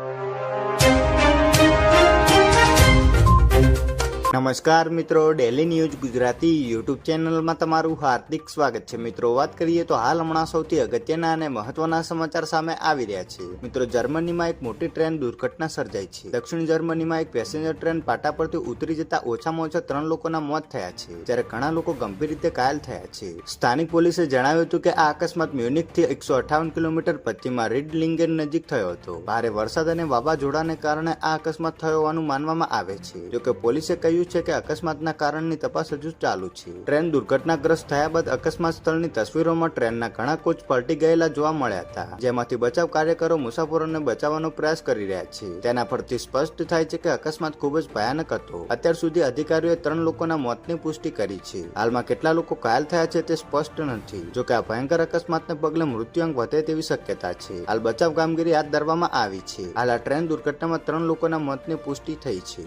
you. નમસ્કાર મિત્રો daily news Gujarati YouTube ચેનલમાં તમારું હાર્દિક સ્વાગત છે. મિત્રો, વાત કરીએ તો હાલ હમણાં સૌથી અગત્યના અને મહત્વના સમાચાર સામે આવી રહ્યા છે. મિત્રો, જર્મનીમાં એક મોટી ટ્રેન દુર્ઘટના સર્જાઈ છે. દક્ષિણ જર્મનીમાં એક પેસેન્જર ટ્રેન પાટા પરથી ઉતરી જતા ઓછામાં ઓછા ત્રણ લોકોના મોત થયા છે, જ્યારે ઘણા લોકો ગંભીર રીતે ઘાયલ થયા છે. સ્થાનિક પોલીસે જણાવ્યું હતું કે આ અકસ્માત મ્યુનિકથી એકસો અઠાવન કિલોમીટર પશ્ચિમમાં રીડલિંગેન નજીક થયો હતો. ભારે વરસાદ અને વાવાઝોડાને કારણે આ અકસ્માત થયો હોવાનું માનવામાં આવે છે. જોકે પોલીસે કહ્યું છે કે અકસ્માતના કારણની તપાસ હજુ ચાલુ છે. ટ્રેન દુર્ઘટનાગ્રસ્ત થયા બાદ અકસ્માત સ્થળની તસવીરોમાં ટ્રેનના ઘણા કોચ પલટી ગયેલા જોવા મળ્યા હતા, જેમાંથી બચાવ કાર્યકરો મુસાફરોને બચાવવાનો પ્રયાસ કરી રહ્યા છે. તેના પરથી સ્પષ્ટ થાય છે કે અકસ્માત ખૂબ જ ભયાનક હતો. અત્યાર સુધી અધિકારીઓએ ત્રણ લોકોના મોતની પુષ્ટિ કરી છે. હાલમાં કેટલા લોકો ઘાયલ થયા છે તે સ્પષ્ટ નથી, જોકે આ ભયંકર અકસ્માતને પગલે મૃત્યુઆંક વધે તેવી શક્યતા છે. હાલ બચાવ કામગીરી હાથ ધરવામાં આવી છે. હાલ આ ટ્રેન દુર્ઘટનામાં ત્રણ લોકોના મોતની પુષ્ટિ થઈ છે.